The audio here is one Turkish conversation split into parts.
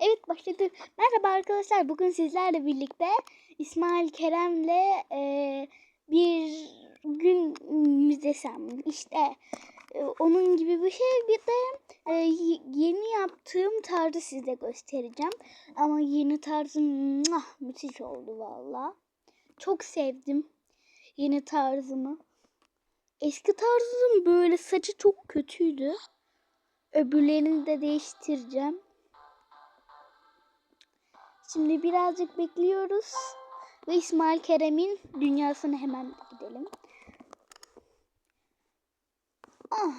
Evet başladı. Merhaba arkadaşlar. Bugün sizlerle birlikte İsmail Kerem'le e, bir gün mü desem işte e, onun gibi bir şey bir de e, yeni yaptığım tarzı size göstereceğim. Ama yeni tarzım muah, müthiş oldu valla. Çok sevdim yeni tarzımı. Eski tarzım böyle saçı çok kötüydü. Öbürlerini de değiştireceğim. Şimdi birazcık bekliyoruz. Ve İsmail Kerem'in dünyasına hemen gidelim. Ah.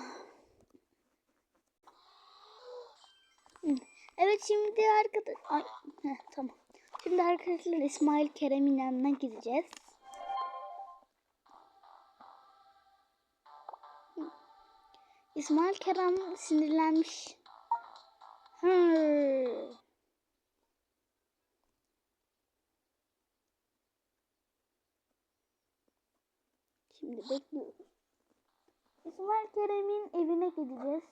Evet şimdi arkadaş... Ay, heh, tamam. Şimdi arkadaşlar İsmail Kerem'in yanına gideceğiz. İsmail Kerem sinirlenmiş. Hı. Şimdi bekliyoruz. İsmail Kerem'in evine gideceğiz.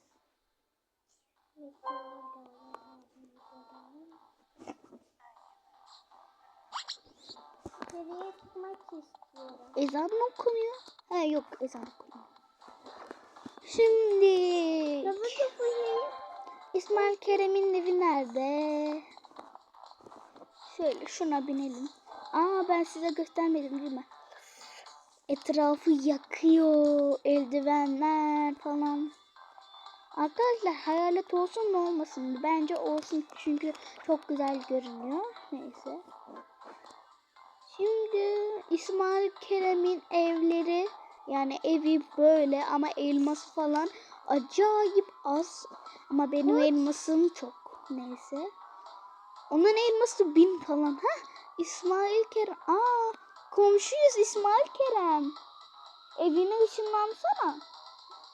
Nereye çıkmak istiyorum? Ezan mı okunuyor? Ha yok ezan okunuyor. Şimdi. İsmail Kerem'in evi nerede? Şöyle şuna binelim. Aa ben size göstermedim değil mi? Etrafı yakıyor. Eldivenler falan. Arkadaşlar hayalet olsun mu olmasın? Bence olsun çünkü çok güzel görünüyor. Neyse. Şimdi İsmail Kerem'in evleri yani evi böyle ama elması falan acayip az. Ama benim elmasım çok. Neyse. Onun elması bin falan. Ha? İsmail Kerem. Aa, komşuyuz İsmail Kerem. Evine ışınlansana.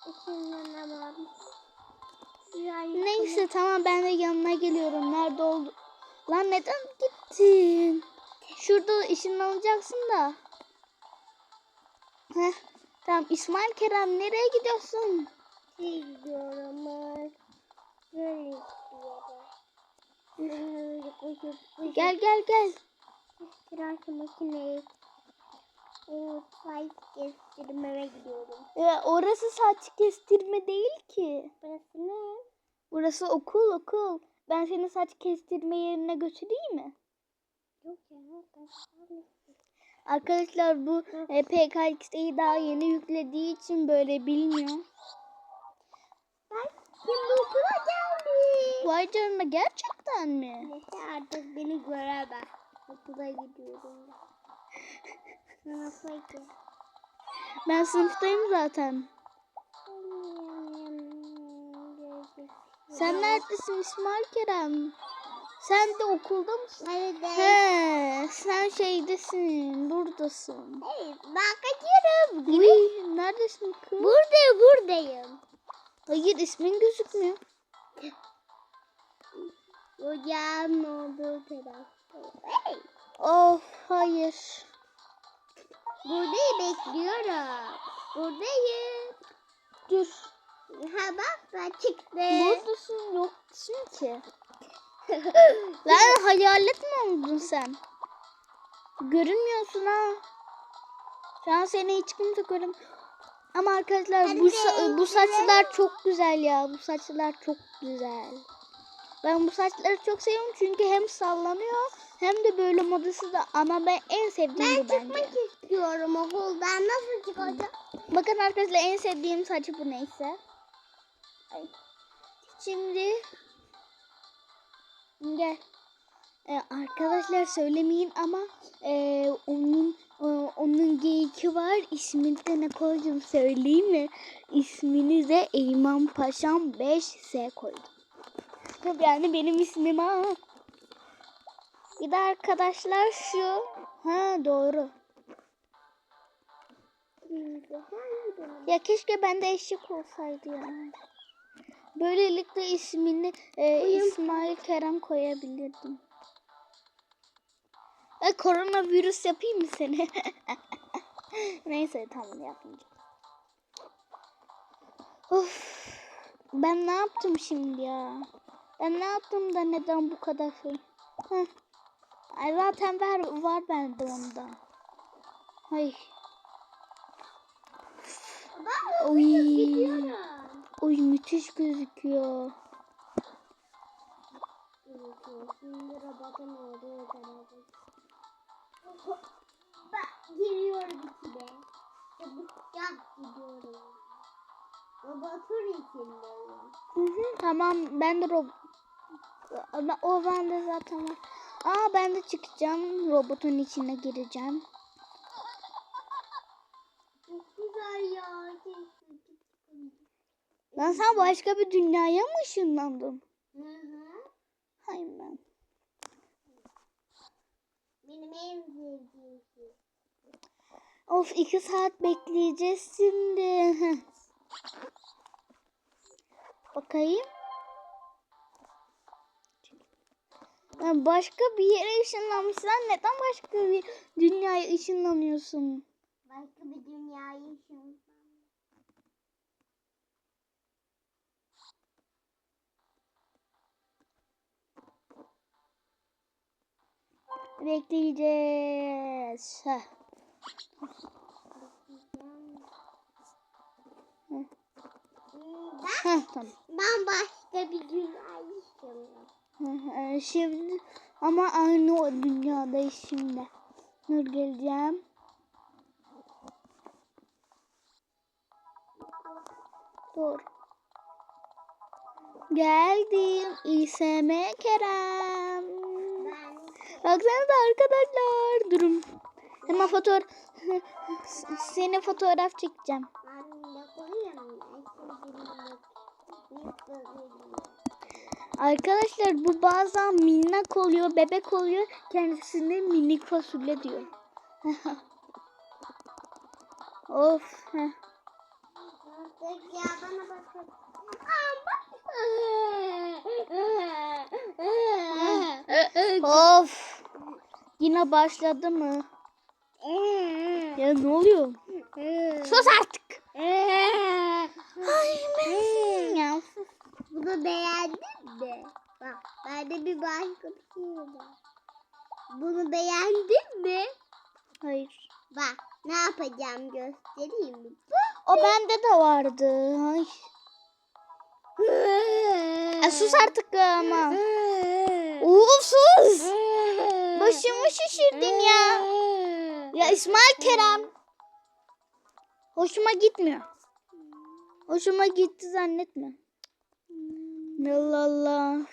Işınlanamam. Neyse tamam ben de yanına geliyorum. Nerede oldu? Lan neden gittin? Şurada ışınlanacaksın da. Heh, tamam İsmail Kerem nereye gidiyorsun? Gidiyorum. Böyle gidiyorum. Gel gel gel. Tıraş makineyi. Saç kestirmeme gidiyorum. Ee, orası saç kestirme değil ki. Burası ne? Burası okul okul. Ben seni saç kestirme yerine götüreyim mi? Yok ya. Arkadaşlar bu e, PKX'yi daha yeni yüklediği için böyle bilmiyor. Ben şimdi okula geldim. Vay canına gerçekten mi? Neyse artık beni göremez. Okula gidiyorum. Ben sınıftayım zaten. Sen neredesin İsmail Kerem? Sen de okulda mısın? Değil. He, sen şeydesin, buradasın. Hayır ben kaçıyorum. Uy, neredesin kız? Buradayım buradayım. Hayır ismin gözükmüyor. Hocam olduğu tarafta. Hey. Of hayır. Buradayım bekliyorum. Buradayım. Dur. Ha bak ben çıktım. Buradasın yoksun ki. Lan hayalet mi oldun sen? Görünmüyorsun ha. Şu an seni hiç kimse göremiyor. Ama arkadaşlar bu, sa- bu saçlar çok güzel ya. Bu saçlar çok güzel. Ben bu saçları çok seviyorum çünkü hem sallanıyor hem de böyle modası da ama ben en sevdiğim Ben bu bence. çıkmak istiyorum okuldan. Nasıl çıkacağım? Bakın arkadaşlar en sevdiğim saçı bu neyse. Ay. Şimdi gel. Ee, arkadaşlar söylemeyin ama e, onun e, onun geyiki var. İsmini de ne koydum söyleyeyim mi? İsmini de Eyman Paşam 5S koydum. Yani benim ismim ha. Bir de arkadaşlar şu. Ha doğru. Ya keşke bende eşek olsaydı ya. Böylelikle ismini e, İsmail Kerem koyabilirdim. E, koronavirüs yapayım mı seni? Neyse tamam yapmayacağım. Of, ben ne yaptım şimdi ya? Ben ne yaptım da neden bu kadar şey? Heh. Ay zaten var, var bende onda. Ay. Oy. Oy müthiş gözüküyor. Bak giriyorum içine. Çabuk gidiyorum. Robotun içindeyim. Hı hı, tamam ben de rob o bende zaten var. Aa ben de çıkacağım. Robotun içine gireceğim. Çok güzel ya. Lan sen başka bir dünyaya mı ışınlandın? Hı hı. Hayır ben. Benim en sevdiğim şey. Of iki saat bekleyeceğiz şimdi. Bakayım. Başka bir yere ışınlanmışsan neden başka bir dünyaya ışınlanıyorsun? Başka bir dünyayı yaşıyorum. Bekleyeceğiz. Heh. Ben, Heh, tamam. ben başka bir dünyayı yaşıyorum. Hı, Şimdi ama aynı o dünyadayız şimdi. Dur geleceğim. Dur. Geldim. İSM Kerem. Baksanıza arkadaşlar. Durun. Hemen fotoğraf seni fotoğraf çekeceğim. ben ne koyayım? Ben şimdi büyük gözüyle. Arkadaşlar bu bazen minnak oluyor, bebek oluyor. Kendisine minik fasulye diyor. of. heh. Artık ya bana bakın. Aa bak. Of. Yine başladı mı? Ya ne oluyor? Sus artık. Ay ben. Bunu beğendin mi? Bak bende bir başka bir şey var. Bunu beğendin mi? Hayır. Bak ne yapacağım göstereyim mi? O bende de vardı. Ay. Ya sus artık ama. Of sus. Başımı şişirdin ya. Ya İsmail Kerem. Hoşuma gitmiyor. Hoşuma gitti zannetme. Allah Allah.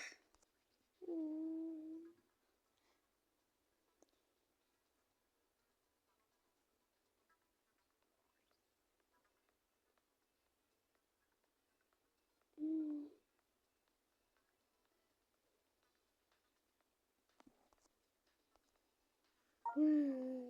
Mm.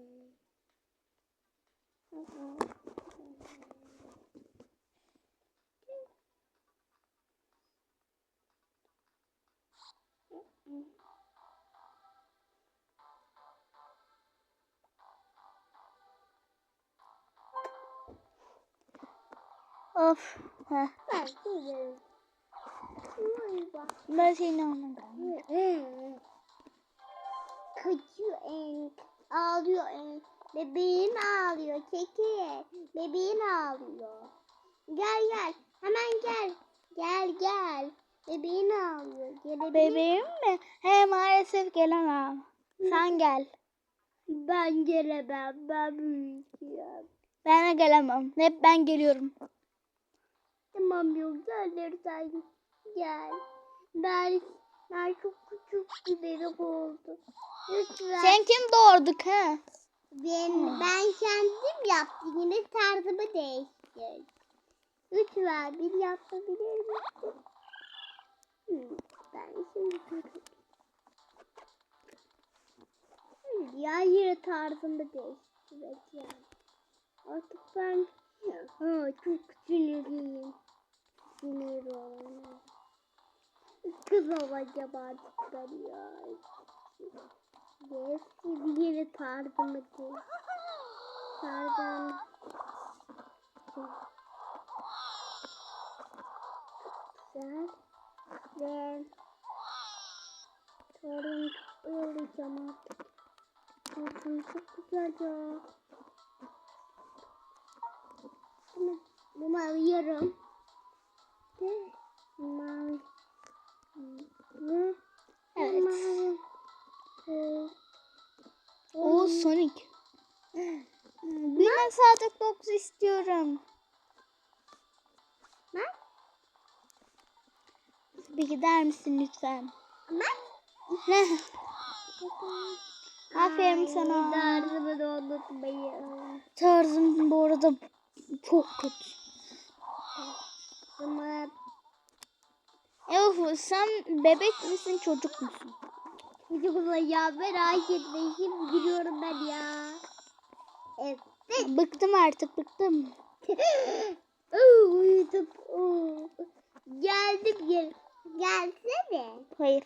Of. Heh. Ben bak. Ben seni anladım. Kaçıyor en. Ağlıyor en. Bebeğin ağlıyor. Çekil. Bebeğin ağlıyor. Gel gel. Hemen gel. Gel gel. Bebeğin ağlıyor. Gelebilir Bebeğim mi? He maalesef gelemem. Sen gel. Ben gelemem. Ben büyüyeceğim. Ben de gelemem. Hep ben geliyorum. Tamam yok gelirsen gel. Ben, ben çok küçük bir bebek oldum. Lütfen. Sen kim doğurduk ha? Ben, ben kendim yaptım. Yine tarzımı değiştirdim. Lütfen bir yapabilir misin? Hmm, Ben şimdi. Hayır ya yine tarzımı değiştireceğim. Artık ben ha, çok sinirliyim. Sinir olmam. Kız olacağım artık ben ya. Yes, yere tarzımı değil. Tarzım. Güzel. Ve Tarım çok bayılacağım artık. Tarım çok güzel ya. Bunu, bunu alıyorum. De, mavi. Ve Evet. mavi. Ee, O Sonic. Ben sadık box istiyorum. Ben? Bir gider misin lütfen? Ben? Aferin sana. Tarzımı da unutmayın. Tarzım bu arada çok kötü. Ama Ev sen bebek misin çocuk musun? çocuklar ya merak etmeyin. Şimdi giriyorum ben ya. Evet. Bıktım artık bıktım. Uyudum. Geldim gel. Gelsene. Hayır.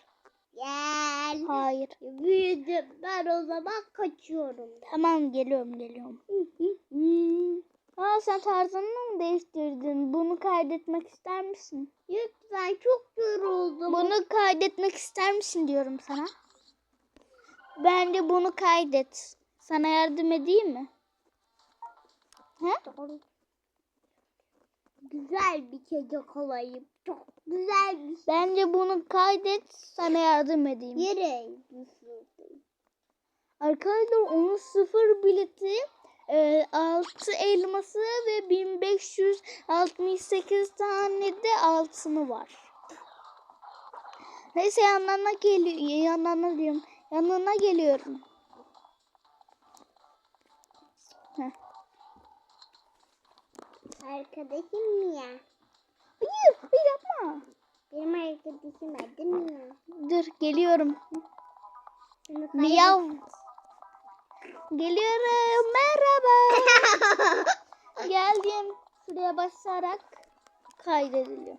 Gel. Hayır. Büyüdüm. Ben o zaman kaçıyorum. Tamam geliyorum geliyorum. Aa sen tarzını mı değiştirdin? Bunu kaydetmek ister misin? Lütfen çok yoruldum. Bunu kaydetmek ister misin diyorum sana. Bence bunu kaydet. Sana yardım edeyim mi? He? Güzel bir çocuk olayım. Çok güzel bir şey. Bence bunu kaydet. Sana yardım edeyim. Yere düşürdüm. Arkadaşlar onun sıfır bileti, e, 6 elması ve 1568 tane de altını var. Neyse yanlarına geliyor. Yanlarına diyorum. Yanına geliyorum. Heh. Arkadaşım Mia. Hayır, bir yapma. Benim arkadaşım adı Mia. Dur, geliyorum. Miyav. Geliyorum. Merhaba. Geldim. Şuraya basarak kaydediliyor.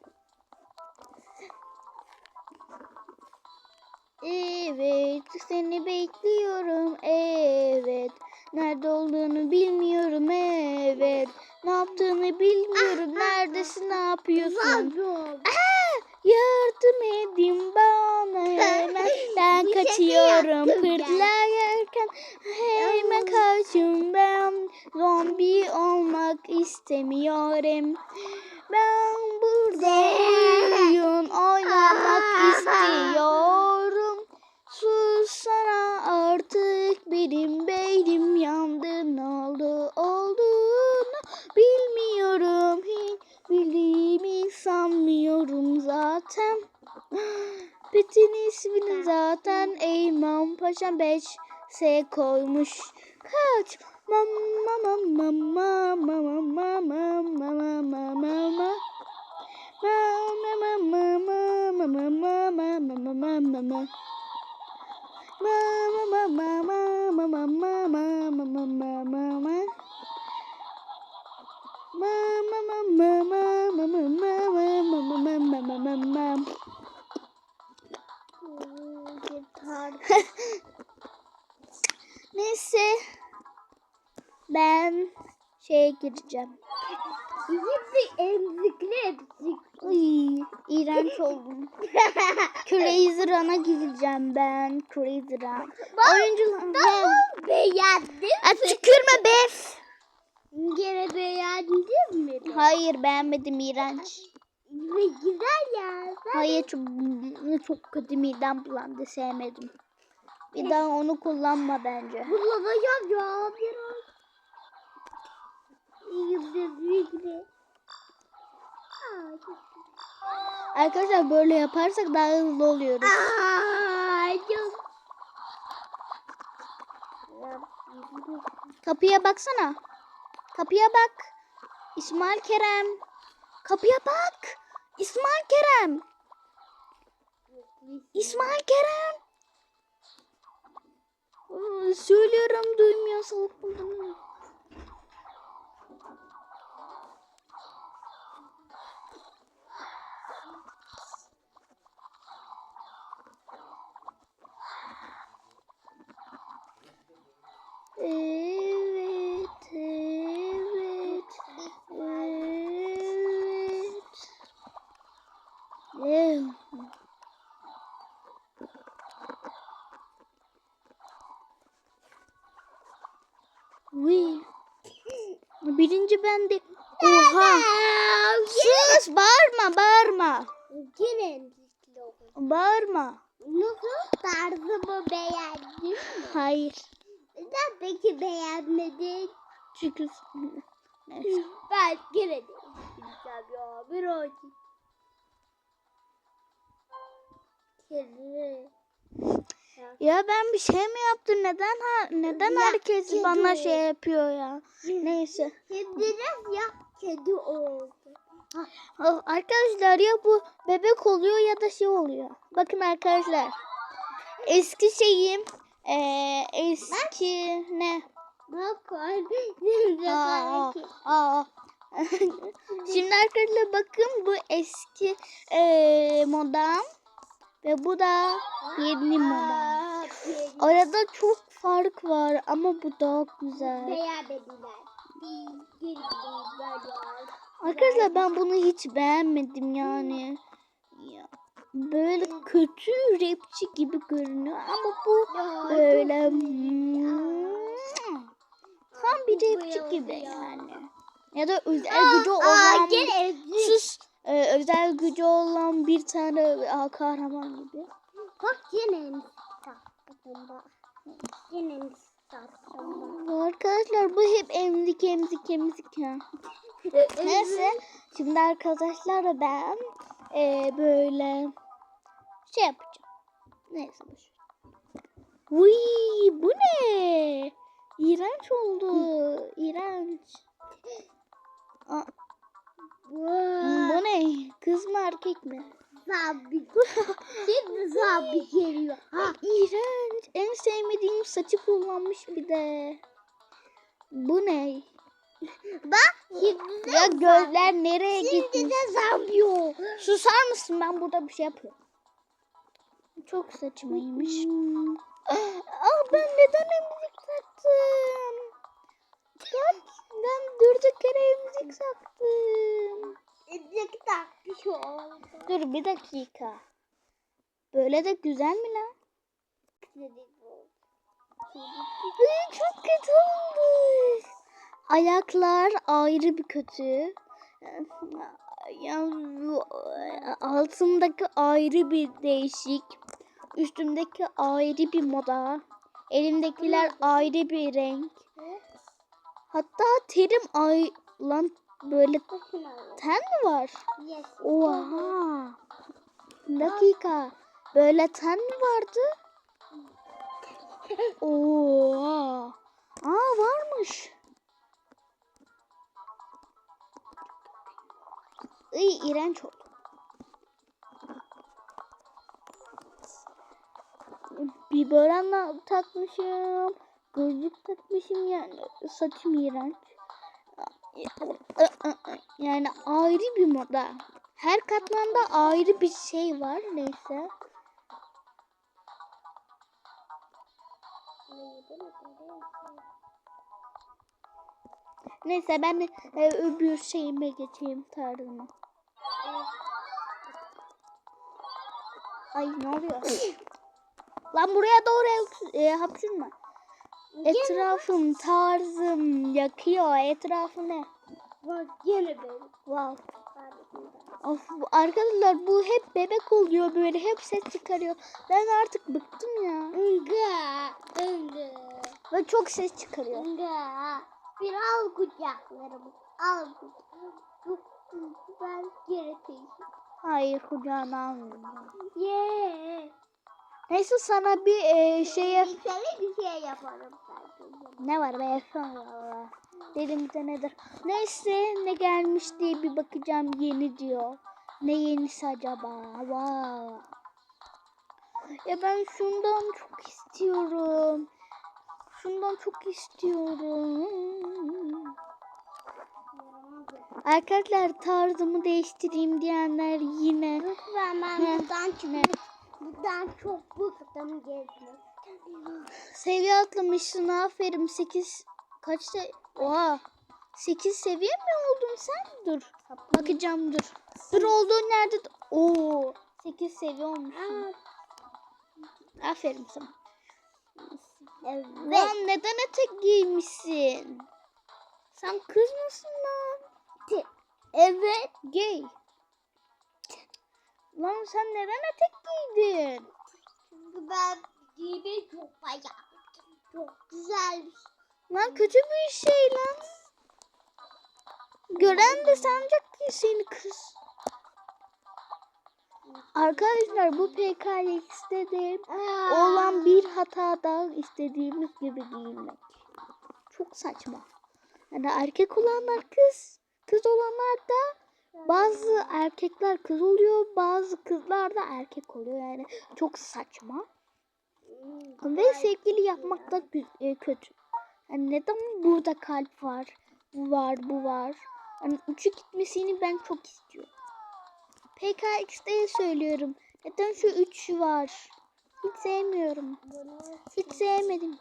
Evet, seni bekliyorum. Evet. Nerede olduğunu bilmiyorum. Evet. Ne yaptığını bilmiyorum. Neredesin? Ne yapıyorsun? Yardım edin bana hemen. Ben kaçıyorum. Pırtlayarken hemen kaçın ben. Zombi olmak istemiyorum. Ben burada oyun oynamak istiyorum. Sussana artık benim beynim yandı. Ne Bütün ismini zaten Eyman Paşa 5 S koymuş. Kaç? Mama mama mama mama mama mama mama mama Mama mama mama mama mama mama mama Mama mama mama mama mama mama mama Mama mama mama mama mama mama mama mama Gitar. Neyse ben şeye gireceğim. Şimdi emzikli emzik. Uy, iğrenç oldum. Crazy Run'a gireceğim ben. Crazy Run. Oyuncular. Tamam beğendin Ha, tükürme bef. Gene beğendin mi? Hayır beğenmedim iğrenç. Ve güzel ya. Sen Hayır çok, çok kötü midem bulandı sevmedim. Bir daha onu kullanma bence. kullanacağım ya biraz. Arkadaşlar böyle yaparsak daha hızlı oluyoruz. Aa, çok. Kapıya baksana. Kapıya bak. İsmail Kerem. Kapıya bak. İsmail Kerem. İsmail Kerem. Aa, Söylüyorum duymuyor salak buldum. Evet, evet, evet. Evet. Uy. Birinci ben de. Oha. Sus bağırma bağırma. Yine. Bağırma. Nasıl tarzımı beğendin mi? Hayır. Neden peki beğenmedin? Çünkü neyse. Ben yine de isteyeceğim ya birazcık. Kedi. Ya ben bir şey mi yaptım? Neden ha, neden Ya, herkes kedi. bana şey yapıyor ya? Neyse. De ya kedi oldu. Oh, Arkadaşlar ya bu bebek oluyor ya da şey oluyor. Bakın arkadaşlar. Eski şeyim eee, eski ne? Bak. Şimdi Aa, belki. aa. Şimdi arkadaşlar bakın bu eski eee modam ve bu da yeni kedi. Arada çok fark var ama bu daha güzel. Arkadaşlar ben bunu hiç beğenmedim yani. Ya, böyle kötü rapçi gibi görünüyor ama bu böyle hmm, tam bir rapçi gibi yani. Ya da özel gücü olan sus e, özel gücü olan bir tane aa, kahraman gibi. Bak yine. Yine. Arkadaşlar bu hep emzik emzik emzik ya. Neyse şimdi arkadaşlar ben e, böyle şey yapacağım. Neyse boş. Uy bu ne? İğrenç oldu. İğrenç. Aa, erkek mi? sabit. Şimdi sabit geliyor. Ha. İğrenç. En sevmediğim saçı kullanmış bir de. Bu ne? Bak şimdi de Ya gözler nereye Şimdi gitmiş? de zamıyor. Susar mısın? Ben burada bir şey yapıyorum. Çok saçmaymış. Aa ben neden emzik taktım? Bak ben durduk yere emzik taktım. Takmış oldu. Dur bir dakika. Böyle de güzel mi lan? Ay, çok kötü olmuş. Ayaklar ayrı bir kötü. Altındaki ayrı bir değişik. Üstümdeki ayrı bir moda. Elimdekiler ayrı bir renk. Hatta terim ay lan böyle ten mi var? Yes. Oha. Bir dakika. Böyle ten mi vardı? Oha. Aa varmış. Iy iğrenç oldu. Bir börenle takmışım. Gözlük takmışım yani. Saçım iğrenç. Yani ayrı bir moda. Her katmanda ayrı bir şey var neyse. Neyse ben e, öbür şeyime geçeyim tarzıma. Ay ne oluyor? Lan buraya doğru e, hapşırma. Etrafım tarzım yakıyor. Etrafı ne? Bak yine benim. Wow. Of arkadaşlar bu hep bebek oluyor böyle hep ses çıkarıyor. Ben artık bıktım ya. Inga. Inga. Ve çok ses çıkarıyor. Inga. Bir al kucaklarımı. Al kucaklarımı. Ben geri peşim. Hayır kucağına almıyorum. Yeah. Neyse sana bir e, şeye Sana bir şey yaparım ne var be Allah. Dedim de nedir? Neyse ne gelmiş diye bir bakacağım yeni diyor. Ne yenisi acaba? Wow. Ya ben şundan çok istiyorum. Şundan çok istiyorum. Arkadaşlar tarzımı değiştireyim diyenler yine. Lütfen ben buradan Ne? Buradan çok bıktım gezmek. Seviye atlamışsın aferin 8 kaçta? Oha 8 seviye mi oldun sen? Dur bakacağım dur. Dur olduğun yerde Oo 8 seviye olmuşsun. Aa, Aferin sana. Evet. Lan neden etek giymişsin? Sen kız mısın lan? Evet. Gay. Lan sen neden etek giydin? Çünkü ben giymeyi çok bayağı. Çok güzelmiş. Lan kötü bir şey lan. Gören de sanacak ki seni kız. Arkadaşlar bu PKX'de de olan bir hata daha istediğimiz gibi giyinmek. Çok saçma. Yani erkek olanlar kız, kız olanlar da bazı erkekler kız oluyor, bazı kızlar da erkek oluyor. Yani çok saçma. Ve sevgili yapmak da e, kötü. Yani neden burada kalp var, bu var, bu var. Yani üçü gitmesini ben çok istiyorum. PKX'de söylüyorum. Neden şu üçü var? Hiç sevmiyorum. Hiç sevmedim.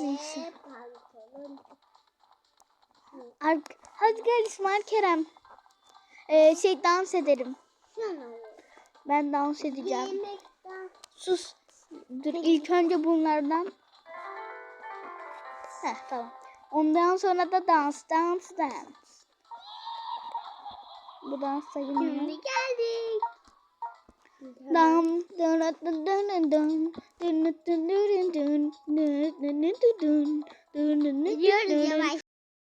Neyse. Ar- Hadi gel İsmail Kerem. Ee, şey dans ederim. Şunu. Ben dans edeceğim. Sus. Dur ilk önce bunlardan. Heh tamam. Ondan sonra da dans, dans, dans. Bu dans sayılmıyor. Şimdi geldik. Dam, dun, dun, dun, dun, dun, dun, dun, dun, dun, dun, dun, dun, dun, dun, dun, dun,